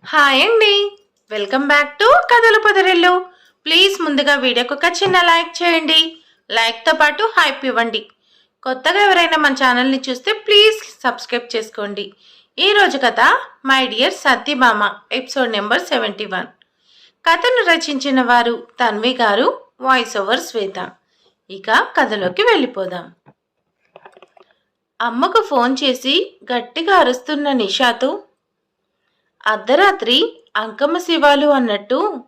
Hi అండి. Welcome back to కథల పొదరిల్లు. Please ముందుగా వీడియోకి ఒక చిన్న లైక్ చేయండి. లైక్తో పాటు హైప్ ఇవ్వండి. కొత్తగా ఎవరైనా మన ఛానల్ని చూస్తే ప్లీజ్ సబ్స్క్రైబ్ చేసుకోండి. ఈరోజు కథ my dear Satyabhama episode number seventy one. కథను రచించిన వారు తన్వి గారు వాయిస్ ఓవర్ శ్వేత. ఇక కథలోకి వెళ్ళిపోదాం. అమ్మకు ఫోన్ చేసి గట్టిగా అరుస్తున్న నిషాతో అర్ధరాత్రి అంకమ్మ శివాలు అన్నట్టు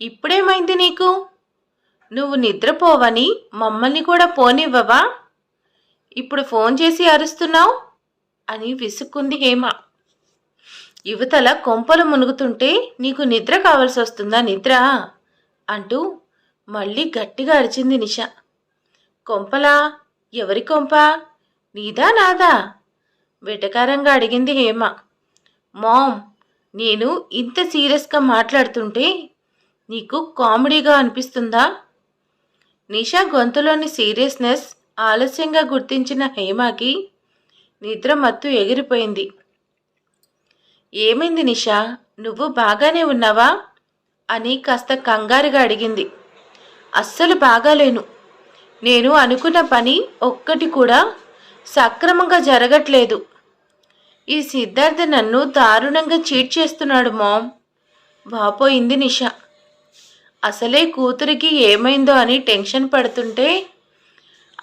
ఇప్పుడేమైంది నీకు? నువ్వు నిద్రపోవని మమ్మల్ని కూడా పోనివ్వవా? ఇప్పుడు ఫోన్ చేసి అరుస్తున్నావు? అని విసుక్కుంది హేమ. యువతల కొంపలు మునుగుతుంటే నీకు నిద్ర కావాల్సి వస్తుందా నిద్ర? అంటూ మళ్ళీ గట్టిగా అరిచింది నిష. కొంపలా? ఎవరి కొంప? నీదా నాదా? వెటకారంగా అడిగింది హేమ. మామ్ నేను ఇంత సీరియస్గా మాట్లాడుతుంటే నీకు కామెడీగా అనిపిస్తుందా? నిషా గొంతులోని సీరియస్నెస్ ఆలస్యంగా గుర్తించిన హేమకి నిద్ర మత్తు ఎగిరిపోయింది. ఏమైంది నిషా? నువ్వు బాగానే ఉన్నావా? అని కాస్త కంగారుగా అడిగింది. అస్సలు బాగాలేను. నేను అనుకున్న పని ఒక్కటి కూడా సక్రమంగా జరగట్లేదు. ఈ సిద్ధార్థ నన్ను దారుణంగా చీట్ చేస్తున్నాడు మామ్. వాపోయింది నిష. అసలే కూతురికి ఏమైందో అని టెన్షన్ పడుతుంటే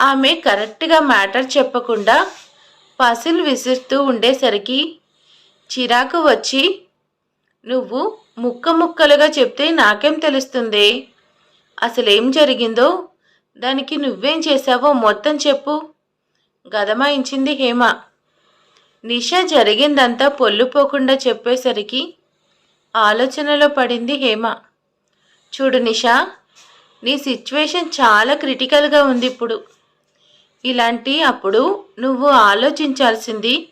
ఆమె కరెక్ట్గా మ్యాటర్ చెప్పకుండా పసిల్ విసురుతూ ఉండేసరికి చిరాకు వచ్చి నువ్వు ముక్క ముక్కలుగా చెప్తే నాకేం తెలుస్తుంది? అసలేం జరిగిందో? దానికి నువ్వేం చేశావో మొత్తం చెప్పు. గదమాయించింది హేమ. నిష జరిగిందంతా పొల్లుపోకుండా చెప్పేసరికి ఆలోచనలో పడింది హేమ. చూడు నిషా నీ సిచ్యువేషన్ చాలా క్రిటికల్గా ఉంది ఇప్పుడు. ఇలాంటి అప్పుడు నువ్వు ఆలోచించాల్సింది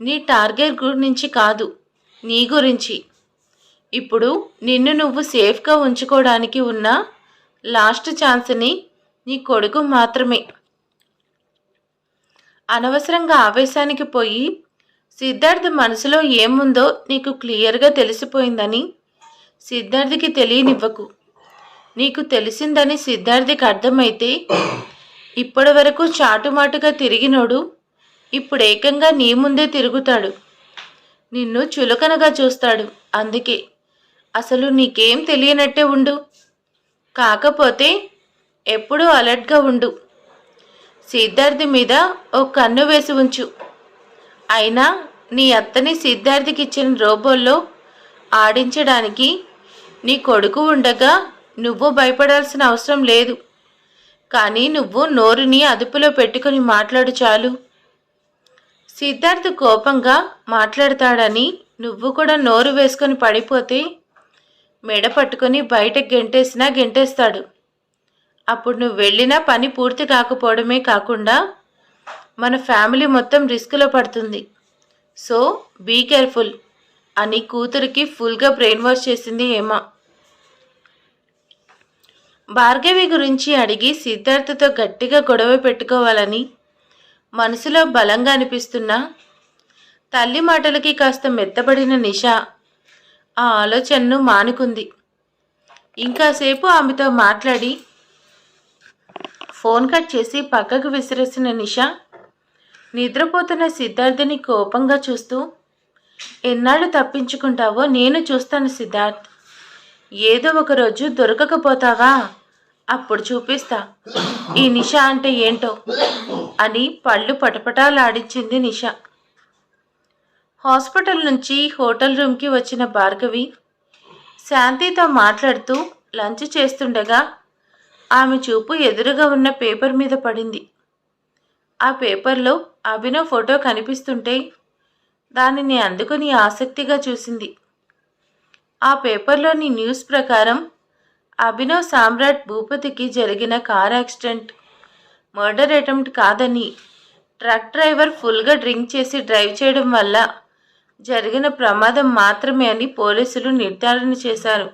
నీ టార్గెట్ గురించి కాదు నీ గురించి. ఇప్పుడు నిన్ను నువ్వు సేఫ్గా ఉంచుకోవడానికి ఉన్న లాస్ట్ ఛాన్స్ని నీ కొడుకు మాత్రమే. అనవసరంగా ఆవేశానికి పోయి సిద్ధార్థ్ మనసులో ఏముందో నీకు క్లియర్గా తెలిసిపోయిందని? సిద్ధార్థికి తెలియనివ్వకు. నీకు తెలిసిందని సిద్ధార్థికి అర్థమైతే ఇప్పటి వరకు చాటుమాటుగా తిరిగినోడు ఇప్పుడు ఏకంగా నీ ముందే తిరుగుతాడు. నిన్ను చులకనగా చూస్తాడు. అందుకే అసలు నీకేం తెలియనట్టే ఉండు. కాకపోతే ఎప్పుడూ అలర్ట్గా ఉండు. సిద్ధార్థి మీద ఓ కన్ను వేసి ఉంచు. అయినా నీ అత్తని సిద్ధార్థికి ఇచ్చిన రోబోల్లో ఆడించడానికి నీ కొడుకు ఉండగా నువ్వు భయపడాల్సిన అవసరం లేదు. కానీ నువ్వు నోరుని అదుపులో పెట్టుకుని మాట్లాడు చాలు. సిద్ధార్థ్ కోపంగా మాట్లాడతాడని నువ్వు కూడా నోరు వేసుకొని పడిపోతే మెడ పట్టుకొని బయటకు గెంటేసినా గెంటేస్తాడు. అప్పుడు నువ్వు వెళ్ళినా పని పూర్తి కాకపోవడమే కాకుండా మన ఫ్యామిలీ మొత్తం రిస్క్లో పడుతుంది. సో బీ కేర్ఫుల్ అని కూతురికి ఫుల్గా బ్రెయిన్ వాష్ చేసింది హేమ. భార్గవి గురించి అడిగి సిద్ధార్థతో గట్టిగా గొడవ పెట్టుకోవాలని మనసులో బలంగా అనిపిస్తున్నా తల్లి మాటలకి కాస్త మెత్తబడిన నిష ఆ ఆలోచనను మానుకుంది. ఇంకాసేపు ఆమెతో మాట్లాడి ఫోన్ కట్ చేసి పక్కకు విసిరేసిన నిషా నిద్రపోతున్న సిద్ధార్థని కోపంగా చూస్తూ ఎన్నాళ్ళు తప్పించుకుంటావో నేను చూస్తాను సిద్ధార్థ్. ఏదో ఒక రోజు దొరకకపోతావా? అప్పుడు చూపిస్తా. ఈ నిష అంటే ఏంటో అని పళ్ళు పటపటాలాడించింది నిష. హాస్పిటల్ నుంచి హోటల్ రూమ్కి వచ్చిన భార్గవి శాంతితో మాట్లాడుతూ లంచ్ చేస్తుండగా ఆమె చూపు ఎదురుగా ఉన్న పేపర్ మీద పడింది. ఆ పేపర్లో అభినవ్ ఫోటో కనిపిస్తుంటే దానిని అందుకుని ఆసక్తిగా చూసింది. ఆ పేపర్లోని న్యూస్ ప్రకారం అభినవ్ సామ్రాట్ భూపతికి జరిగిన కార్ యాక్సిడెంట్ మర్డర్ అటెంప్ట్ కాదని ట్రక్ డ్రైవర్ ఫుల్గా డ్రింక్ చేసి డ్రైవ్ చేయడం వల్ల జరిగిన ప్రమాదం మాత్రమే అని పోలీసులు నిర్ధారణ చేశారు.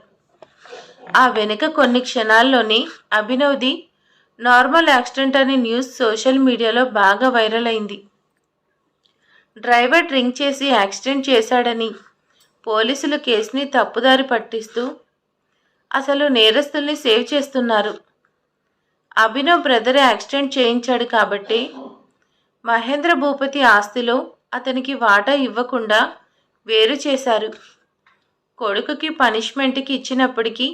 ఆ వెనుక కొన్ని క్షణాల్లోనే అభినవ్ది నార్మల్ యాక్సిడెంట్ అనే న్యూస్ సోషల్ మీడియాలో బాగా వైరల్ అయింది. డ్రైవర్ డ్రింక్ చేసి యాక్సిడెంట్ చేశాడని పోలీసులు కేసుని తప్పుదారి పట్టిస్తూ అసలు నేరస్తుల్ని సేవ్ చేస్తున్నారు. అభినవ్ బ్రదర్ యాక్సిడెంట్ చేయించాడు కాబట్టి మహేంద్ర భూపతి ఆస్తిలో అతనికి వాటా ఇవ్వకుండా వేరు చేశారు. కొడుకుకి పనిష్మెంట్కి ఇచ్చినప్పటికీ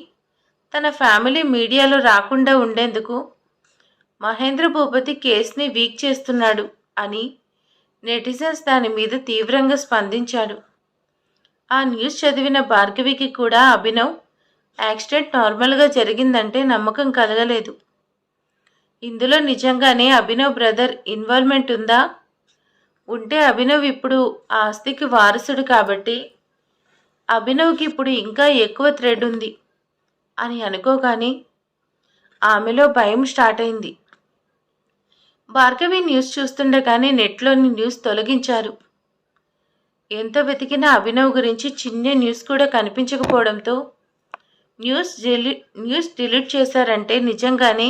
తన ఫ్యామిలీ మీడియాలో రాకుండా ఉండేందుకు మహేంద్ర భూపతి కేసుని వీక్ చేస్తున్నాడు అని నెటిజన్స్ దాని మీద తీవ్రంగా స్పందించాడు ఆ న్యూస్ చదివిన భార్గవికి కూడా అభినవ్ యాక్సిడెంట్ నార్మల్గా జరిగిందంటే నమ్మకం కలగలేదు. ఇందులో నిజంగానే అభినవ్ బ్రదర్ ఇన్వాల్వ్మెంట్ ఉందా? ఉంటే అభినవ్ ఇప్పుడు ఆ ఆస్తికి వారసుడు కాబట్టి అభినవ్కి ఇప్పుడు ఇంకా ఎక్కువ థ్రెడ్ ఉంది అని అనుకోగానే ఆమెలో భయం స్టార్ట్ అయింది. భార్గవి న్యూస్ చూస్తుండగానే నెట్లోని న్యూస్ తొలగించారు. ఎంత వెతికినా అభినవ్ గురించి చిన్న న్యూస్ కూడా కనిపించకపోవడంతో న్యూస్ డిలీ న్యూస్ డిలీట్ చేశారంటే నిజంగానే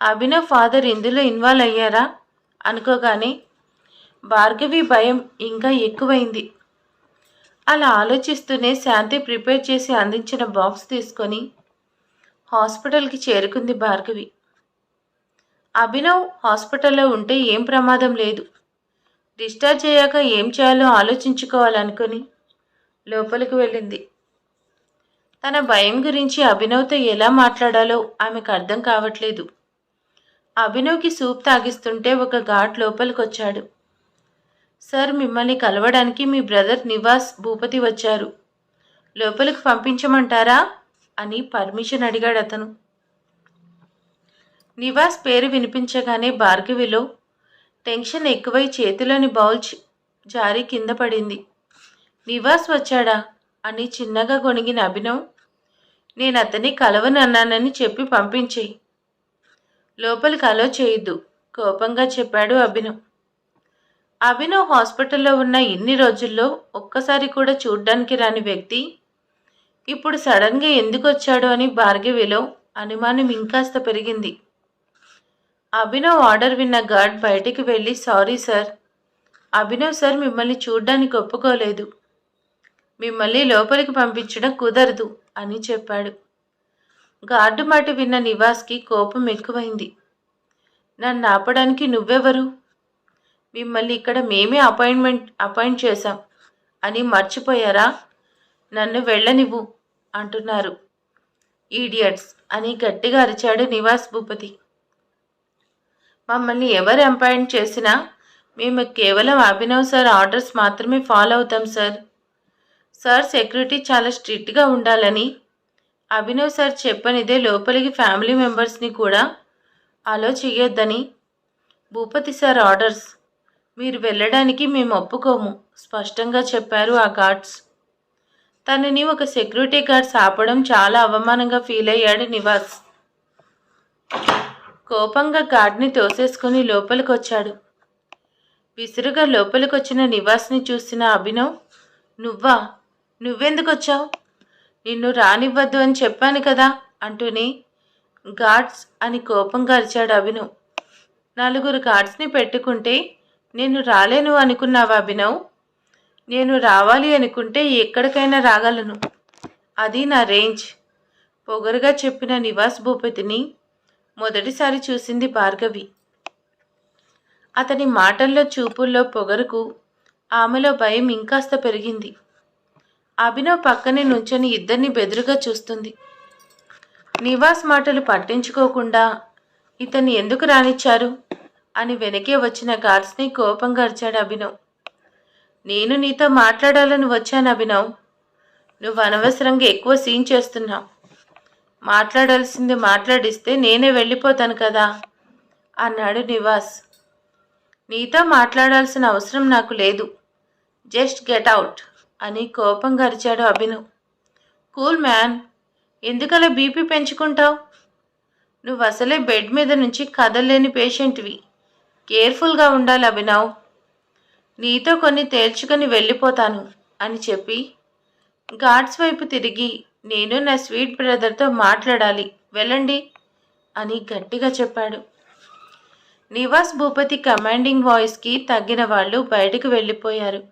అభినవ్ ఫాదర్ ఇందులో ఇన్వాల్వ్ అయ్యారా? అనుకోగానే భార్గవి భయం ఇంకా ఎక్కువైంది. అలా ఆలోచిస్తూనే శాంతి ప్రిపేర్ చేసి అందించిన బాక్స్ తీసుకొని హాస్పిటల్కి చేరుకుంది భార్గవి. అభినవ్ హాస్పిటల్లో ఉంటే ఏం ప్రమాదం లేదు. డిశ్చార్జ్ అయ్యాక ఏం చేయాలో ఆలోచించుకోవాలనుకుని లోపలికి వెళ్ళింది. తన భయం గురించి అభినవ్తో ఎలా మాట్లాడాలో ఆమెకు అర్థం కావట్లేదు. అభినవ్కి సూప్ తాగిస్తుంటే ఒక ఘాట్ లోపలికొచ్చాడు. సార్ మిమ్మల్ని కలవడానికి మీ బ్రదర్ నివాస్ భూపతి వచ్చారు. లోపలికి పంపించమంటారా? అని పర్మిషన్ అడిగాడు అతను. నివాస్ పేరు వినిపించగానే భార్గవిలో టెన్షన్ ఎక్కువై చేతిలోని బౌల్ జారి కింద పడింది. నివాస్ వచ్చాడా అని చిన్నగా గొణిగిన అభినవ్. నేను అతన్ని కలవనన్నానని చెప్పి పంపించేయి. లోపలికి అలో చేయొద్దు కోపంగా చెప్పాడు అభినవ్. అభినవ్ హాస్పిటల్లో ఉన్న ఇన్ని రోజుల్లో ఒక్కసారి కూడా చూడ్డానికి రాని వ్యక్తి ఇప్పుడు సడన్గా ఎందుకు వచ్చాడు అని భార్గవిలో అనుమానం ఇంకాస్త పెరిగింది. అభినవ్ ఆర్డర్ విన్న గార్డ్ బయటికి వెళ్ళి సారీ సార్. అభినవ్ సార్ మిమ్మల్ని చూడ్డానికి ఒప్పుకోలేదు. మిమ్మల్ని లోపలికి పంపించడం కుదరదు అని చెప్పాడు. గార్డు మాట విన్న నివాస్కి కోపం ఎక్కువైంది. నన్ను ఆపడానికి నువ్వెవరు? మిమ్మల్ని ఇక్కడ మేమే అపాయింట్మెంట్ అపాయింట్ చేశాం. అని మర్చిపోయారా? నన్ను వెళ్ళనివ్వు అంటున్నారు. ఈడియట్స్ అని గట్టిగా అరిచాడు నివాస్ భూపతి. మమ్మల్ని ఎవరు ఎంపాయింట్ చేసినా మేము కేవలం అభినవ్ సార్ ఆర్డర్స్ మాత్రమే ఫాలో అవుతాం సార్. సార్ సెక్యూరిటీ చాలా స్ట్రిక్ట్గా ఉండాలని అభినవ్ సార్ చెప్పనిదే లోపలికి ఫ్యామిలీ మెంబర్స్ని కూడా అలో చేయొద్దని భూపతి సార్ ఆర్డర్స్ మీరు వెళ్ళడానికి మేము ఒప్పుకోము స్పష్టంగా చెప్పారు ఆ గార్డ్స్. తనని ఒక సెక్యూరిటీ గార్డ్స్ ఆపడం చాలా అవమానంగా ఫీల్ అయ్యాడు నివాస్. కోపంగా గార్డ్ని తోసేసుకుని లోపలికొచ్చాడు. విసురుగా లోపలికొచ్చిన నివాస్ని చూసిన అభినవ్ నువ్వా? నువ్వెందుకొచ్చావు? నిన్ను రానివ్వద్దు అని చెప్పాను కదా అంటూనే గాడ్స్ అని కోపంగా అరిచాడు అభినవ్. నలుగురు గార్డ్స్ని పెట్టుకుంటే నేను రాలేను అనుకున్నావా అభినవ్? నేను రావాలి అనుకుంటే ఎక్కడికైనా రాగలను. అది నా రేంజ్. పొగరుగా చెప్పిన నివాస్ భూపతిని మొదటిసారి చూసింది భార్గవి. అతని మాటల్లో చూపుల్లో పొగరుకు ఆమెలో భయం ఇంకాస్త పెరిగింది. అభినవ్ పక్కనే నుంచొని ఇద్దరిని బెదురుగా చూస్తుంది. నివాస్ మాటలు పట్టించుకోకుండా ఇతన్ని ఎందుకు రానిచ్చారు? అని వెనకే వచ్చిన గార్డ్స్ని కోపంగా అరిచాడు అభినవ్. నేను నీతో మాట్లాడాలని వచ్చాను అభినవ్. నువ్వు అనవసరంగా ఎక్కువ సీన్ చేస్తున్నావు. మాట్లాడాల్సింది మాట్లాడిస్తే నేనే వెళ్ళిపోతాను కదా? అన్నాడు నివాస్. నీతో మాట్లాడాల్సిన అవసరం నాకు లేదు. జస్ట్ గెట్ అవుట్ అని కోపంగా అరిచాడు అభినవ్ కూల్ మ్యాన్ ఎందుకలా బీపీ పెంచుకుంటావు? నువ్వు అసలే బెడ్ మీద నుంచి కదలలేని పేషెంట్వి. కేర్ఫుల్గా ఉండాలి అభినవ్. నీతో కొన్ని తేల్చుకొని వెళ్ళిపోతాను అని చెప్పి ఘాట్స్ వైపు తిరిగి నేను నా స్వీట్ బ్రదర్తో మాట్లాడాలి. వెళ్ళండి అని గట్టిగా చెప్పాడు. నివాస్ భూపతి కమాండింగ్ వాయిస్కి తగ్గిన వాళ్ళు బయటకు వెళ్ళిపోయారు.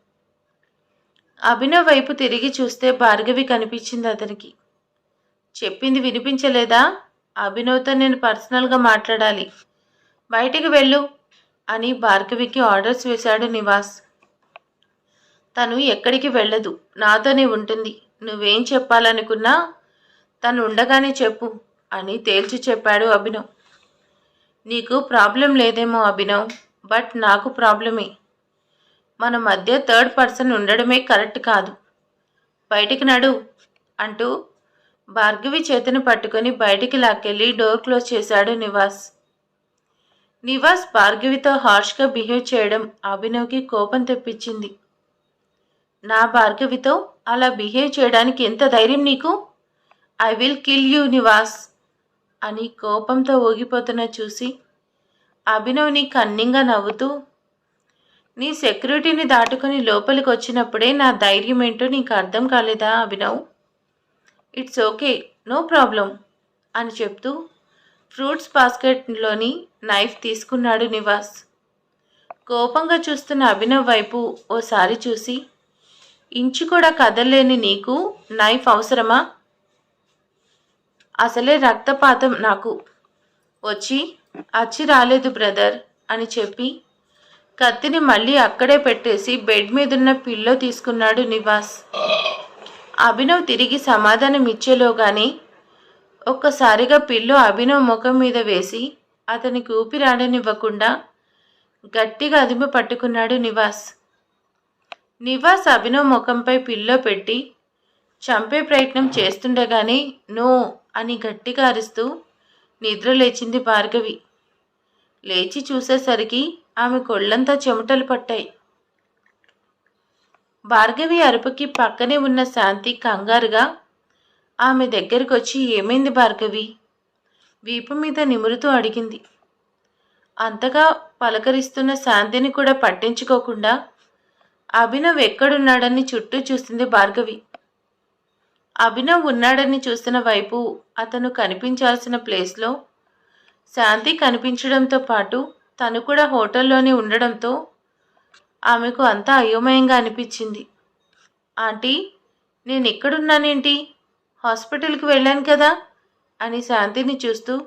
అభినవ్ వైపు తిరిగి చూస్తే భార్గవి కనిపించింది అతనికి. చెప్పింది వినిపించలేదా? అభినవ్తో నేను పర్సనల్గా మాట్లాడాలి. బయటికి వెళ్ళు అని భార్గవికి ఆర్డర్స్ వేశాడు నివాస్. తను ఎక్కడికి వెళ్ళదు. నాతోనే ఉంటుంది. నువ్వేం చెప్పాలనుకున్నా తను ఉండగానే చెప్పు అని తేల్చి చెప్పాడు అభినవ్. నీకు ప్రాబ్లం లేదేమో అభినవ్ బట్ నాకు ప్రాబ్లమే. మన మధ్య థర్డ్ పర్సన్ ఉండడమే కరెక్ట్ కాదు. బయటికి నడు అంటూ భార్గవి చేతిని పట్టుకొని బయటికి లాక్కెళ్ళి డోర్ క్లోజ్ చేశాడు నివాస్. నివాస్ భార్గవితో హార్ష్గా బిహేవ్ చేయడం అభినవ్కి కోపం తెప్పించింది. నా భార్గవితో అలా బిహేవ్ చేయడానికి ఎంత ధైర్యం నీకు? I will kill you Nivas అని కోపంతో ఊగిపోతున్న చూసి అభినవ్ని కన్నింగా నవ్వుతూ నీ సెక్యూరిటీని దాటుకొని లోపలికి వచ్చినప్పుడే నా ధైర్యం ఏంటో నీకు అర్థం కాలేదా Abhinav? It's okay no problem అని చెప్తూ ఫ్రూట్స్ బాస్కెట్లోని నైఫ్ తీసుకున్నాడు నివాస్. కోపంగా చూస్తున్న అభినవ్ వైపు ఓసారి చూసి ఇంచు కూడా కదలలేని నీకు నైఫ్ అవసరమా? అసలే రక్తపాతం నాకు. వచ్చి అచ్చి రాలేదు బ్రదర్ అని చెప్పి కత్తిని మళ్ళీ అక్కడే పెట్టేసి బెడ్ మీదున్న పిల్లో తీసుకున్నాడు నివాస్. అభినవ్ తిరిగి సమాధానం ఇచ్చేలోగానే ఒక్కసారిగా పిల్లు అభినవ్ ముఖం మీద వేసి అతనికి ఊపిరాడనివ్వకుండా గట్టిగా అదిమి పట్టుకున్నాడు నివాస్. నివాస్ అభినవ్ ముఖంపై పిల్లో పెట్టి చంపే ప్రయత్నం చేస్తుండగానే నో అని గట్టిగా అరుస్తూ నిద్ర లేచింది భార్గవి. లేచి చూసేసరికి ఆమె కొళ్ళంతా చెమటలు పట్టాయి. భార్గవి అరుపుకి పక్కనే ఉన్న శాంతి కంగారుగా ఆమె దగ్గరికి వచ్చి ఏమైంది భార్గవి? వీపు మీద నిమురుతూ అడిగింది. అంతగా పలకరిస్తున్న శాంతిని కూడా పట్టించుకోకుండా అభినవ్ ఎక్కడున్నాడని చుట్టూ చూస్తుంది భార్గవి. అభినవ్ ఉన్నాడని చూస్తున్న వైపు అతను కనిపించాల్సిన ప్లేస్లో శాంతి కనిపించడంతో పాటు తను కూడా హోటల్లోనే ఉండడంతో ఆమెకు అంతా అయోమయంగా అనిపించింది. ఆంటీ నేను ఎక్కడున్నానేంటి? హాస్పిటల్కి వెళ్ళాను కదా? అని శాంతిని చూస్తూ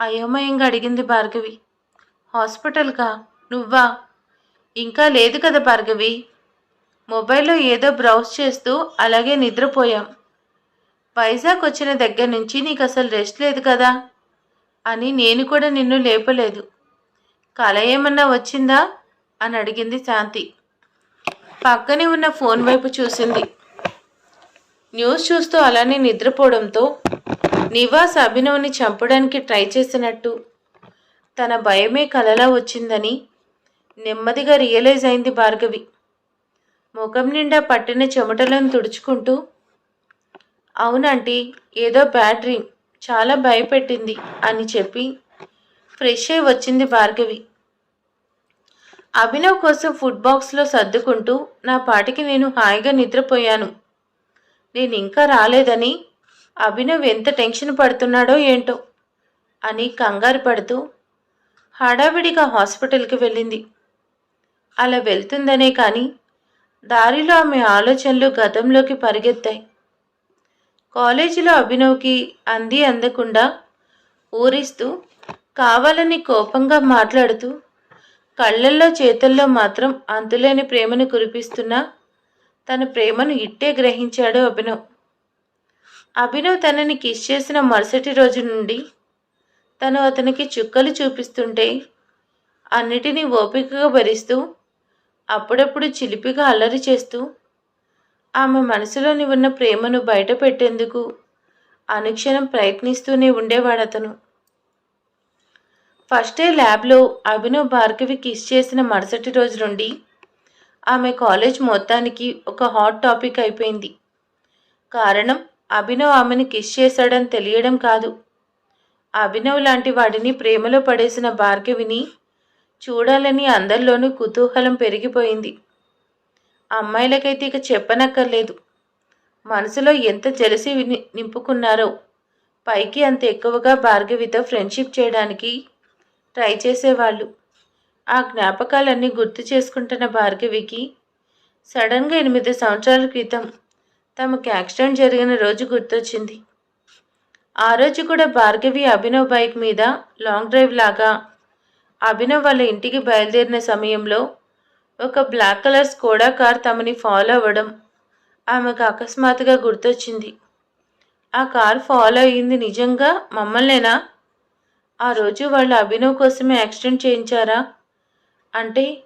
అయోమయంగా అడిగింది భార్గవి. హాస్పిటల్కా? నువ్వా? ఇంకా లేదు కదా భార్గవి. మొబైల్లో ఏదో బ్రౌజ్ చేస్తూ అలాగే నిద్రపోయాం. వైజాగ్ వచ్చిన దగ్గర నుంచి నీకు అసలు రెస్ట్ లేదు కదా? అని నేను కూడా నిన్ను లేపలేదు. కల ఏమన్నా వచ్చిందా? అని అడిగింది శాంతి. పక్కనే ఉన్న ఫోన్ వైపు చూసింది. న్యూస్ చూస్తూ అలానే నిద్రపోవడంతో నివాస్ అభినవ్ని చంపడానికి ట్రై చేసినట్టు. తన భయమే కలలా వచ్చిందని నెమ్మదిగా రియలైజ్ అయింది భార్గవి. ముఖం నిండా పట్టిన చెమటలను తుడుచుకుంటూ అవునంటీ ఏదో బ్యాడ్ డ్రీమ్ చాలా భయపెట్టింది అని చెప్పి ఫ్రెష్ అయి వచ్చింది భార్గవి. అభినవ్ కోసం ఫుడ్ బాక్స్లో సర్దుకుంటూ నా పాటికి నేను హాయిగా నిద్రపోయాను. నేను ఇంకా రాలేదని అభినవ్ ఎంత టెన్షన్ పడుతున్నాడో ఏంటో అని కంగారు పడుతూ హడావిడిగా హాస్పిటల్కి వెళ్ళింది. అలా వెళ్తుందనే కానీ దారిలో ఆమె ఆలోచనలు గతంలోకి పరిగెత్తాయి. కాలేజీలో అభినవ్కి అంది అందకుండా ఊరిస్తూ కావాలని కోపంగా మాట్లాడుతూ కళ్ళల్లో చేతుల్లో మాత్రం అంతులేని ప్రేమను కురిపిస్తున్న తన ప్రేమను ఇట్టే గ్రహించాడు అభినవ్. అభినవ్ తనని కిస్ చేసిన మరుసటి రోజు నుండి తను అతనికి చుక్కలు చూపిస్తుంటే అన్నిటినీ ఓపికగా భరిస్తూ అప్పుడప్పుడు చిలిపిగా అల్లరి చేస్తూ ఆమె మనసులోని ఉన్న ప్రేమను బయట పెట్టేందుకు అనుక్షణం ప్రయత్నిస్తూనే ఉండేవాడు అతను ఫస్ట్ డే ల్యాబ్లో అభినవ్ భార్గవి కిస్ చేసిన మరుసటి రోజు నుండి ఆమె కాలేజ్ మొత్తానికి ఒక హాట్ టాపిక్ అయిపోయింది. కారణం అభినవ్ ఆమెను కిస్ చేశాడని తెలియడం కాదు. అభినవ్ లాంటి వాడిని ప్రేమలో పడేసిన భార్గవిని చూడాలని అందరిలోనూ కుతూహలం పెరిగిపోయింది. అమ్మాయిలకైతే ఇక చెప్పనక్కర్లేదు. మనసులో ఎంత జలసి నింపుకున్నారో. పైకి అంత ఎక్కువగా భార్గవితో ఫ్రెండ్షిప్ చేయడానికి ట్రై చేసేవాళ్ళు. ఆ జ్ఞాపకాలన్నీ గుర్తు చేసుకుంటున్న భార్గవికి సడన్గా ఎనిమిది సంవత్సరాల క్రితం తమకు యాక్సిడెంట్ జరిగిన రోజు గుర్తొచ్చింది. ఆ రోజు కూడా భార్గవి అభినవ్ బైక్ మీద లాంగ్ డ్రైవ్ లాగా అభినవ్ వాళ్ళ ఇంటికి బయలుదేరిన సమయంలో ఒక బ్లాక్ కలర్ స్కోడా కార్ తమని ఫాలో అవ్వడం ఆమెకు అకస్మాత్తుగా గుర్తొచ్చింది. ఆ కార్ ఫాలో అయ్యింది నిజంగా మమ్మల్నేనా? ఆ రోజు వాళ్ళు అభినవ్ కోసమే యాక్సిడెంట్ చేయించారా? అంటే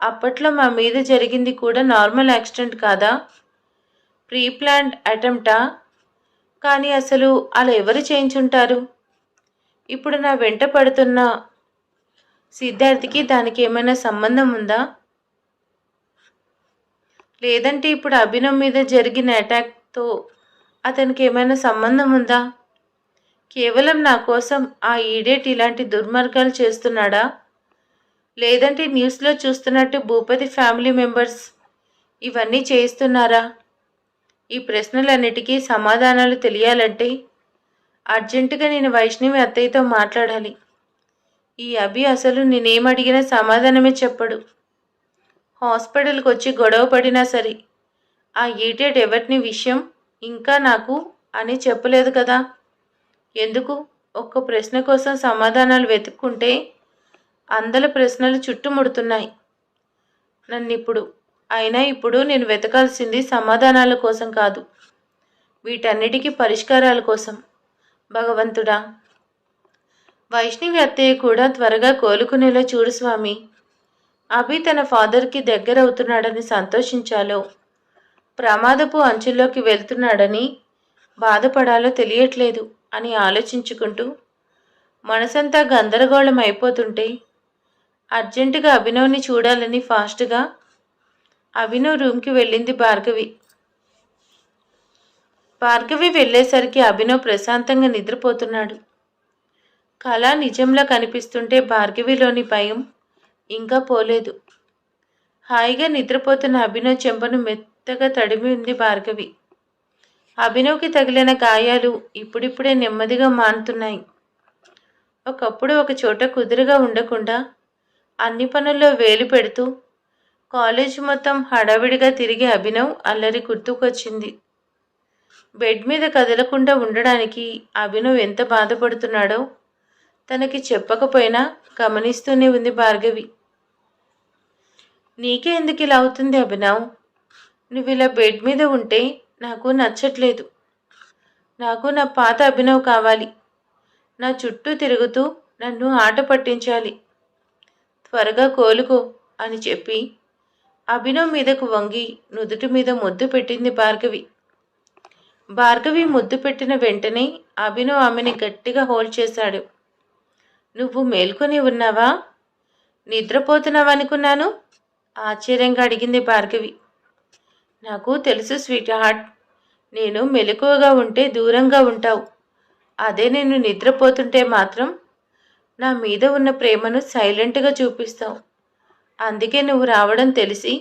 అప్పట్లో మా మీద జరిగింది కూడా నార్మల్ యాక్సిడెంట్ కాదా? ప్రీ ప్లాన్డ్ అటెంప్టా? కానీ అసలు అలా ఎవరు చేయించుంటారు? ఇప్పుడు నా వెంట పడుతున్న సిద్ధార్థికి దానికి ఏమైనా సంబంధం ఉందా? లేదంటే ఇప్పుడు అభినవ్ మీద జరిగిన అటాక్తో అతనికి ఏమైనా సంబంధం ఉందా? కేవలం నా కోసం ఆ ఈడేట్ ఇలాంటి దుర్మార్గాలు చేస్తున్నాడా? లేదంటే న్యూస్లో చూస్తున్నట్టు భూపతి ఫ్యామిలీ మెంబర్స్ ఇవన్నీ చేయిస్తున్నారా? ఈ ప్రశ్నలన్నిటికీ సమాధానాలు తెలియాలంటే అర్జెంటుగా నేను వైష్ణవి అత్తయ్యతో మాట్లాడాలి. ఈ అభి అసలు నేనేమడిగినా సమాధానమే చెప్పడు. హాస్పిటల్కి వచ్చి గొడవ పడినా సరే ఆ ఈటెడ్ ఎవరిని విషయం ఇంకా నాకు అని చెప్పలేదు కదా. ఎందుకు? ఒక్క ప్రశ్న కోసం సమాధానాలు వెతుక్కుంటే అందల ప్రశ్నలు చుట్టుముడుతున్నాయి. నన్ను ఇప్పుడు అయినా ఇప్పుడు నేను వెతకాల్సింది సమాధానాల కోసం కాదు వీటన్నిటికీ పరిష్కారాల కోసం. భగవంతుడా వైష్ణవి అత్తయ్య కూడా త్వరగా కోలుకునేలా చూడు స్వామి. అభి తన ఫాదర్కి దగ్గర అవుతున్నాడని సంతోషించాలో. ప్రమాదపు అంచుల్లోకి వెళ్తున్నాడని బాధపడాలో తెలియట్లేదు అని ఆలోచించుకుంటూ మనసంతా గందరగోళం అయిపోతుంటే అర్జెంటుగా అభినవ్ని చూడాలని ఫాస్ట్గా అభినవ్ రూమ్కి వెళ్ళింది భార్గవి. భార్గవి వెళ్ళేసరికి అభినవ్ ప్రశాంతంగా నిద్రపోతున్నాడు. కళ నిజంలా కనిపిస్తుంటే భార్గవిలోని భయం ఇంకా పోలేదు. హాయిగా నిద్రపోతున్న అభినవ్ చెంపను మెత్తగా తడిమి ఉంది భార్గవి. అభినవ్కి తగిలిన గాయాలు ఇప్పుడిప్పుడే నెమ్మదిగా మానుతున్నాయి. ఒకప్పుడు ఒక చోట కుదురుగా ఉండకుండా అన్ని పనుల్లో వేలు పెడుతూ కాలేజ్ మొత్తం హడావిడిగా తిరిగి అభినవ్ అల్లరి గుర్తుకొచ్చింది. బెడ్ మీద కదలకుండా ఉండడానికి అభినవ్ ఎంత బాధపడుతున్నాడో తనకి చెప్పకపోయినా గమనిస్తూనే ఉంది భార్గవి. నీకే ఎందుకు ఇలా అవుతుంది అభినవ్? నువ్వు ఇలా బెడ్ మీద ఉంటే నాకు నచ్చట్లేదు. నాకు నా పాత అభినవ్ కావాలి. నా చుట్టూ తిరుగుతూ నన్ను ఆట పట్టించాలి. త్వరగా కోలుకో అని చెప్పి అభినవ్ మీదకు వంగి నుదుటి మీద ముద్దు పెట్టింది భార్గవి. భార్గవి ముద్దు పెట్టిన వెంటనే అభినవ్ ఆమెని గట్టిగా హోల్డ్ చేశాడు. నువ్వు మేల్కొని ఉన్నావా? నిద్రపోతున్నావనుకున్నాను ఆశ్చర్యంగా అడిగింది భార్గవి. నాకు తెలుసు స్వీట్ హార్ట్ నేను మెలకువగా ఉంటే దూరంగా ఉంటావు. అదే నేను నిద్రపోతుంటే మాత్రం నా మీద ఉన్న ప్రేమను సైలెంట్గా చూపిస్తావు. అందుకే నువ్వు రావడం తెలిసి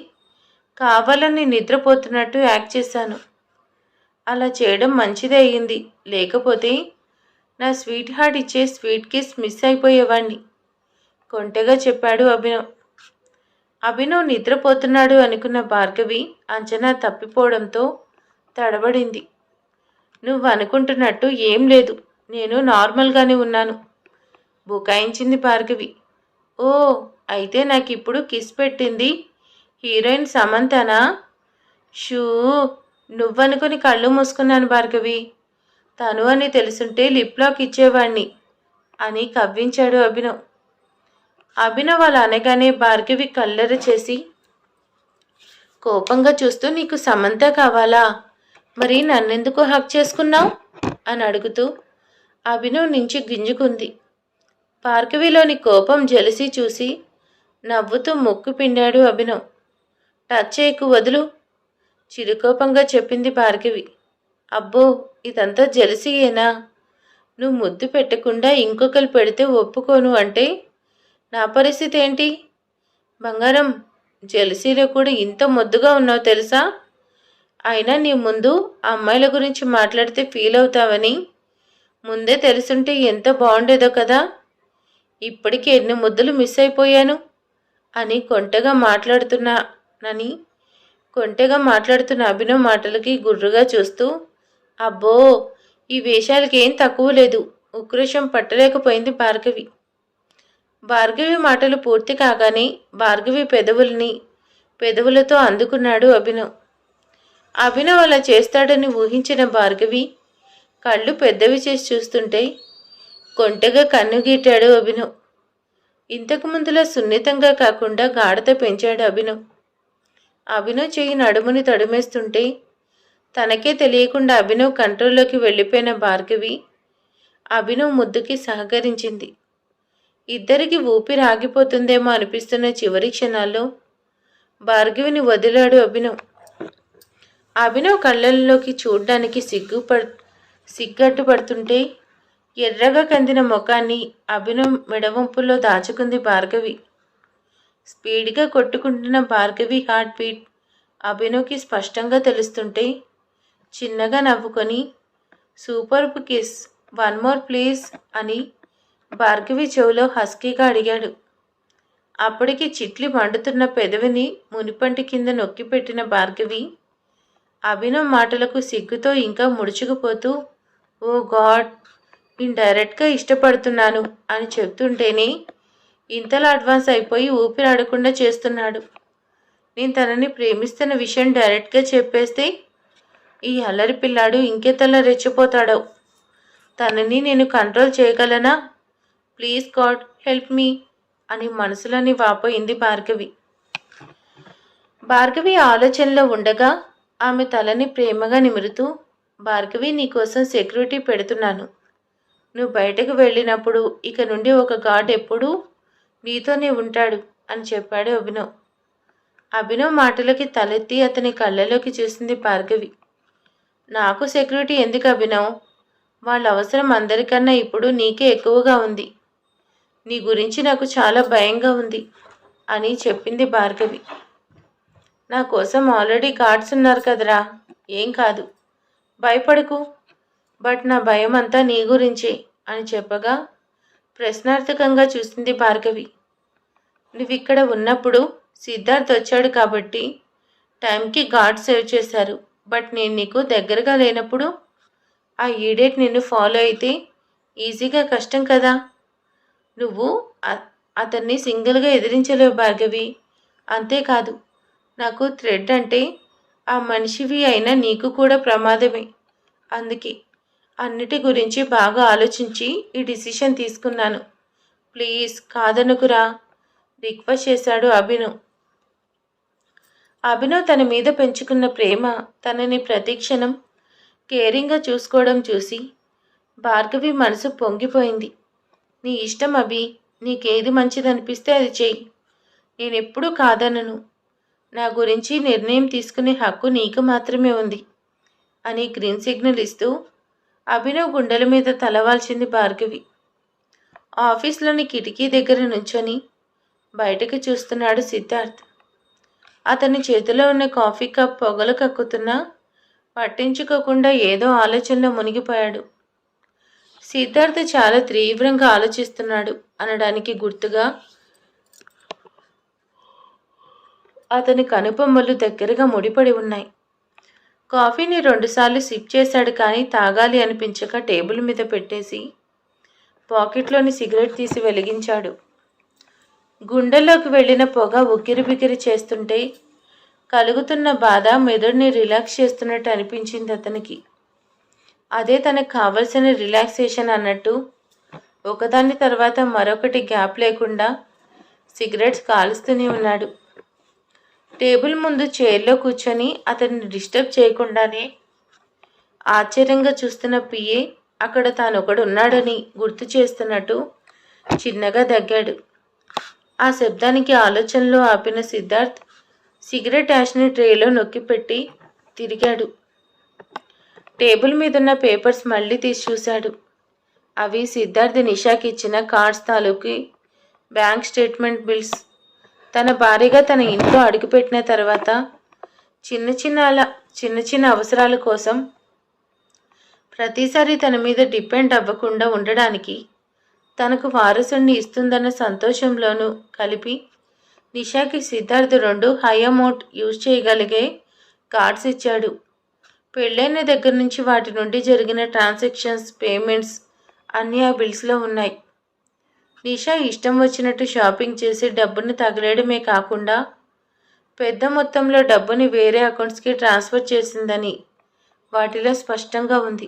కావాలని నిద్రపోతున్నట్టు యాక్ట్ చేశాను. అలా చేయడం మంచిదే అయ్యింది లేకపోతే నా స్వీట్ హార్ట్ ఇచ్చే స్వీట్ కిస్ మిస్ అయిపోయేవాణ్ణి. కొంటెగా చెప్పాడు అభినవ్. అభినవ్ నిద్రపోతున్నాడు అనుకున్న భార్గవి అంచనా తప్పిపోవడంతో తడబడింది. నువ్వు అనుకుంటున్నట్టు ఏం లేదు. నేను నార్మల్గానే ఉన్నాను. బుకాయించింది భార్గవి. ఓ అయితే నాకు ఇప్పుడు కిస్ పెట్టింది హీరోయిన్ సమంతనా? షూ నువ్వనుకుని కళ్ళు మూసుకున్నాను భార్గవి. తను అని తెలుసుంటే లిప్ లాక్ ఇచ్చేవాణ్ణి అని కవ్వించాడు అభినవ్. అభినవ్ అలా అనగానే భార్గవి కల్లెర చేసి కోపంగా చూస్తూ నీకు సమంత కావాలా? మరి నన్నెందుకు హక్ చేసుకున్నావు? అని అడుగుతూ అభినవ్ నుంచి గింజుకుంది. పార్కవిలోని కోపం జలసి చూసి నవ్వుతూ ముక్కు పిండాడు అభినవ్. టచ్ చేయకు వదులు చిరుకోపంగా చెప్పింది భార్గవి. అబ్బో ఇదంతా జలసియేనా? నువ్వు ముద్దు పెట్టకుండా ఇంకొకరు పెడితే ఒప్పుకోను అంటే నా పరిస్థితి ఏంటి బంగారం జెలసీలో కూడా ఇంత ముద్దుగా ఉన్నావు తెలుసా? అయినా నీ ముందు అమ్మాయిల గురించి మాట్లాడితే ఫీల్ అవుతావని ముందే తెలుసుంటే ఎంత బాగుండేదో కదా. ఇప్పటికి ఎన్ని ముద్దులు మిస్ అయిపోయాను? అని కొంటగా మాట్లాడుతున్నానని కొంటెగా మాట్లాడుతున్న అభినవ్ మాటలకి గుర్రుగా చూస్తూ అబ్బో ఈ వేషాలకేం తక్కువ లేదు. ఉక్రోషం పట్టలేకపోయింది భార్గవి. భార్గవి మాటలు పూర్తి కాగానే భార్గవి పెదవుల్ని పెదవులతో అందుకున్నాడు అభినవ్. అభినవ్ అలా చేస్తాడని ఊహించిన భార్గవి కళ్ళు పెద్దవి చేసి చూస్తుంటే కొంటగా కన్నుగీటాడు అభినవ్. ఇంతకు ముందులా సున్నితంగా కాకుండా గాఢత పెంచాడు అభినవ్. అభినవ్ చేయి నడుముని తడుమేస్తుంటే తనకే తెలియకుండా అభినవ్ కంట్రోల్లోకి వెళ్ళిపోయిన భార్గవి అభినవ్ ముద్దుకి సహకరించింది. ఇద్దరికి ఊపిరి ఆగిపోతుందేమో అనిపిస్తున్న చివరి క్షణాల్లో భార్గవిని వదిలాడు అభినవ్. అభినవ్ కళ్ళల్లోకి చూడ్డానికి సిగ్గుపడ్ సిగ్గట్టు పడుతుంటే ఎర్రగా కందిన ముఖాన్ని అభినవ్ మెడవంపుల్లో దాచుకుంది భార్గవి. స్పీడ్గా కొట్టుకుంటున్న భార్గవి హార్ట్ బీట్ అభినవ్కి స్పష్టంగా తెలుస్తుంటే చిన్నగా నవ్వుకొని super kiss one more please అని భార్గవి చెవిలో హస్కీగా అడిగాడు. అప్పటికి చిట్లి మండుతున్న పెదవిని మునిపంటి కింద నొక్కిపెట్టిన భార్గవి అభినవ్ మాటలకు సిగ్గుతో ఇంకా ముడుచుకుపోతూ ఓ గాడ్ నేను డైరెక్ట్గా ఇష్టపడుతున్నాను అని చెప్తుంటేనే ఇంతలా అడ్వాన్స్ అయిపోయి ఊపిరాడకుండా చేస్తున్నాడు. నేను తనని ప్రేమిస్తున్న విషయం డైరెక్ట్గా చెప్పేస్తే ఈ అల్లరి పిల్లాడు ఇంకెతలా రెచ్చిపోతాడో. తనని నేను కంట్రోల్ చేయగలనా? ప్లీజ్ గాడ్ హెల్ప్ మీ అని మనసులోని వాపోయింది భార్గవి. భార్గవి ఆలోచనలో ఉండగా ఆమె తలని ప్రేమగా నిమురుతూ భార్గవి నీకోసం సెక్యూరిటీ పెడుతున్నాను. నువ్వు బయటకు వెళ్ళినప్పుడు ఇక నుండి ఒక గాడ్ ఎప్పుడూ నీతోనే ఉంటాడు అని చెప్పాడు అభినవ్. అభినవ్ మాటలకి తలెత్తి అతని కళ్ళలోకి చూసింది భార్గవి. నాకు సెక్యూరిటీ ఎందుకు అభినవ్? వాళ్ళ అవసరం అందరికన్నా ఇప్పుడు నీకే ఎక్కువగా ఉంది. నీ గురించి నాకు చాలా భయంగా ఉంది అని చెప్పింది భార్గవి. నా కోసం ఆల్రెడీ గార్డ్స్ ఉన్నారు కదరా? ఏం కాదు. భయపడకు. బట్ నా భయం అంతా నీ గురించే అని చెప్పగా ప్రశ్నార్థకంగా చూసింది భార్గవి. నువ్వు ఇక్కడ ఉన్నప్పుడు సిద్ధార్థ్ వచ్చాడు కాబట్టి టైంకి గార్డ్ సేవ్ చేశారు. బట్ నేను నీకు దగ్గరగా లేనప్పుడు ఆ ఈడేట్ నిన్ను ఫాలో అయితే ఈజీగా కష్టం కదా. నువ్వు అతన్ని సింగిల్గా ఎదిరించలేవు భార్గవి. అంతేకాదు నాకు థ్రెడ్ అంటే ఆ మనిషివి అయినా నీకు కూడా ప్రమాదమే. అందుకే అన్నిటి గురించి బాగా ఆలోచించి ఈ డిసిషన్ తీసుకున్నాను. ప్లీజ్ కాదనుకురా. రిక్వెస్ట్ చేశాడు అభినవ్ అభినవ్ తన మీద పెంచుకున్న ప్రేమ తనని ప్రతిక్షణం కేరింగ్గా చూసుకోవడం చూసి భార్గవి మనసు పొంగిపోయింది. నీ ఇష్టం అభి నీకేది మంచిదనిపిస్తే అది చెయ్యి. నేనెప్పుడూ కాదనను. నా గురించి నిర్ణయం తీసుకునే హక్కు నీకు మాత్రమే ఉంది అని గ్రీన్ సిగ్నల్ ఇస్తూ అభినవ్ గుండెల మీద తలవాల్చింది భార్గవి. ఆఫీస్లోని కిటికీ దగ్గర నుంచొని బయటకు చూస్తున్నాడు సిద్ధార్థ్. అతని చేతిలో ఉన్న కాఫీ కప్ పొగలు కక్కుతున్నా పట్టించుకోకుండా ఏదో ఆలోచనలో మునిగిపోయాడు. సిద్ధార్థ చాలా తీవ్రంగా ఆలోచిస్తున్నాడు అనడానికి గుర్తుగా అతని కనుబొమ్మలు దగ్గరగా ముడిపడి ఉన్నాయి. కాఫీని రెండుసార్లు సిప్ చేశాడు కానీ తాగాలి అనిపించక టేబుల్ మీద పెట్టేసి పాకెట్లోని సిగరెట్ తీసి వెలిగించాడు. గుండెల్లోకి వెళ్ళిన పొగ ఉక్కిరి బిక్కిరి చేస్తుంటే కలుగుతున్న బాధ మెదడుని రిలాక్స్ చేస్తున్నట్టు అనిపించింది అతనికి. అదే తనకు కావలసిన రిలాక్సేషన్ అన్నట్టు ఒకదాని తర్వాత మరొకటి గ్యాప్ లేకుండా సిగరెట్స్ కాలుస్తూనే ఉన్నాడు. టేబుల్ ముందు చైర్లో కూర్చొని అతన్ని డిస్టర్బ్ చేయకుండానే ఆశ్చర్యంగా చూస్తున్న పిఏ అక్కడ తాను ఒకడు ఉన్నాడని గుర్తు చేస్తున్నట్టు చిన్నగా దగ్గాడు. ఆ శబ్దానికి ఆలోచనలో ఆపిన సిద్ధార్థ్ సిగరెట్ యాష్ని ట్రేలో నొక్కిపెట్టి తిరిగాడు. టేబుల్ మీద ఉన్న పేపర్స్ మళ్ళీ తీసి చూశాడు. అవి సిద్ధార్థ్ నిషాకి ఇచ్చిన కార్డ్స్ తాలూకి బ్యాంక్ స్టేట్మెంట్ బిల్స్. తన భార్యగా తన ఇంట్లో అడుగుపెట్టిన తర్వాత చిన్న చిన్న చిన్న చిన్న అవసరాల కోసం ప్రతిసారి తన మీద డిపెండ్ అవ్వకుండా ఉండడానికి తనకు వారసుణ్ణి ఇస్తుందన్న సంతోషంలోనూ కలిపి నిషాకి సిద్ధార్థ్ రెండు హై అమౌంట్ యూజ్ చేయగలిగే కార్డ్స్ ఇచ్చాడు. పెళ్ళైన దగ్గర నుంచి వాటి నుండి జరిగిన ట్రాన్సాక్షన్స్ పేమెంట్స్ అన్నీ ఆ బిల్స్లో ఉన్నాయి. నిషా ఇష్టం వచ్చినట్టు షాపింగ్ చేసి డబ్బుని తగలేయడమే కాకుండా పెద్ద మొత్తంలో డబ్బుని వేరే అకౌంట్స్కి ట్రాన్స్ఫర్ చేసిందని వాటిలో స్పష్టంగా ఉంది.